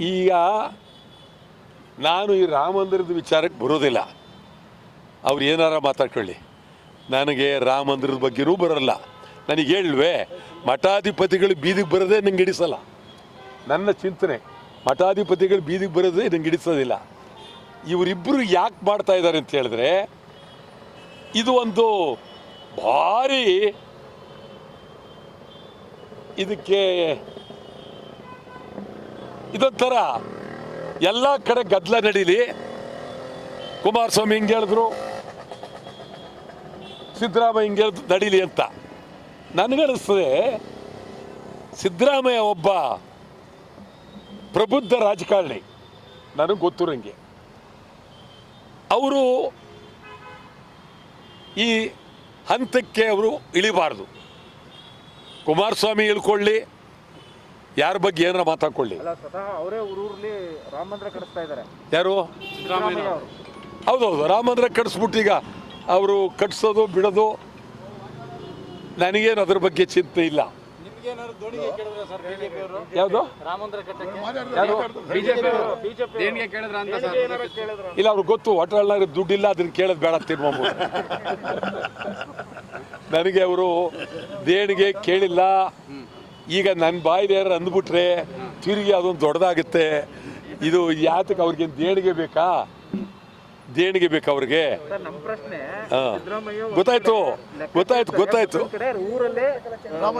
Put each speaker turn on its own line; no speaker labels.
ಈಗ ನಾನು ಈ ರಾಮ ಮಂದಿರದ ವಿಚಾರಕ್ಕೆ ಬರೋದಿಲ್ಲ. ಅವ್ರು ಏನಾರ ಮಾತಾಡ್ಕೊಳ್ಳಿ. ನನಗೆ ರಾಮ ಮಂದಿರದ ಬಗ್ಗೆನೂ ಬರೋಲ್ಲ. ನನಗೆ ಹೇಳುವೆ, ಮಠಾಧಿಪತಿಗಳು ಬೀದಿಗೆ ಬರೋದೇ ನಂಗೆ ಹಿಡಿಸಲ್ಲ. ನನ್ನ ಚಿಂತನೆ, ಮಠಾಧಿಪತಿಗಳು ಬೀದಿಗೆ ಬರೋದೇ ನಂಗೆ ಹಿಡಿಸೋದಿಲ್ಲ. ಇವರಿಬ್ಬರು ಯಾಕೆ ಮಾಡ್ತಾ ಇದ್ದಾರೆ ಅಂತ ಹೇಳಿದ್ರೆ, ಇದು ಒಂದು ಭಾರಿ ಇದಕ್ಕೆ ಇದೊಂಥರ ಎಲ್ಲ ಕಡೆ ಗದ್ದಲ ನಡೀಲಿ. ಕುಮಾರಸ್ವಾಮಿ ಹಿಂಗೆ ಹೇಳಿದ್ರು, ಸಿದ್ದರಾಮಯ್ಯ ಹಿಂಗೆ ಹೇಳಿದ್ರು, ನಡೀಲಿ ಅಂತ. ನನಗನ್ನಿಸ್ತದೆ ಸಿದ್ದರಾಮಯ್ಯ ಒಬ್ಬ ಪ್ರಬುದ್ಧ ರಾಜಕಾರಣಿ. ನನಗೆ ಗೊತ್ತಿರೋಂಗೆ ಅವರು ಈ ಹಂತಕ್ಕೆ ಅವರು ಇಳಿಬಾರ್ದು. ಕುಮಾರಸ್ವಾಮಿ ಇಳ್ಕೊಳ್ಳಿ ಯಾರ ಬಗ್ಗೆ ಏನಾರ ಮಾತಾಡ್ಕೊಳ್ಳಿ. ಯಾರು? ಹೌದೌದು ರಾಮ ಮಂದಿರ ಕಟ್ಸ್ಬಿಟ್ಟು ಈಗ ಅವರು ಕಟ್ಸೋದು ಬಿಡೋದು ನನಗೇನು ಅದ್ರ ಬಗ್ಗೆ ಚಿಂತೆ ಇಲ್ಲ.
ನಿಮ್ಗೇನಾದ್ರು ದೋಣಿಗೆ ಕೇಳಿದ್ರೆ ಸರ್ ಬಿಜೆಪಿ ಅವರು?
ಯಾವುದು?
ರಾಮ ಕಟ್ಟಕ್ಕೆ.
ಯಾರು
ಬಿಜೆಪಿ ಅವರು.
ದೇಣಿಗೆ ಕೇಳಿದ್ರ ಅಂತ ಸರ್?
ಕೇಳಿದ್ರು?
ಇಲ್ಲ ಅವ್ರಿಗೆ ಗೊತ್ತು ಹೋಟೆಲ್ನಾಗ ದುಡ್ಡಿಲ್ಲ ಅದನ್ನ ಕೇಳೋದು ಬೇಡ ತಿನ್ಬೋದು ನನಗೆ ಅವರು ದೇಣಿಗೆ ಕೇಳಿಲ್ಲ. ಈಗ ನನ್ನ ಬಾಯಿಲಿ ಯಾರು ಅಂದ್ಬಿಟ್ರೆ ತಿರುಗಿ ಅದೊಂದು ದೊಡ್ಡದಾಗುತ್ತೆ. ಇದು ಯಾತಕ್ಕೆ ಅವ್ರಿಗೆ ದೇಣಿಗೆ ಬೇಕಾ? ದೇಣಿಗೆ ಬೇಕಾ ಅವ್ರಿಗೆ. ಗೊತ್ತಾಯ್ತು. ಗೊತ್ತಾಯ್ತು. ಗೊತ್ತಾಯ್ತು.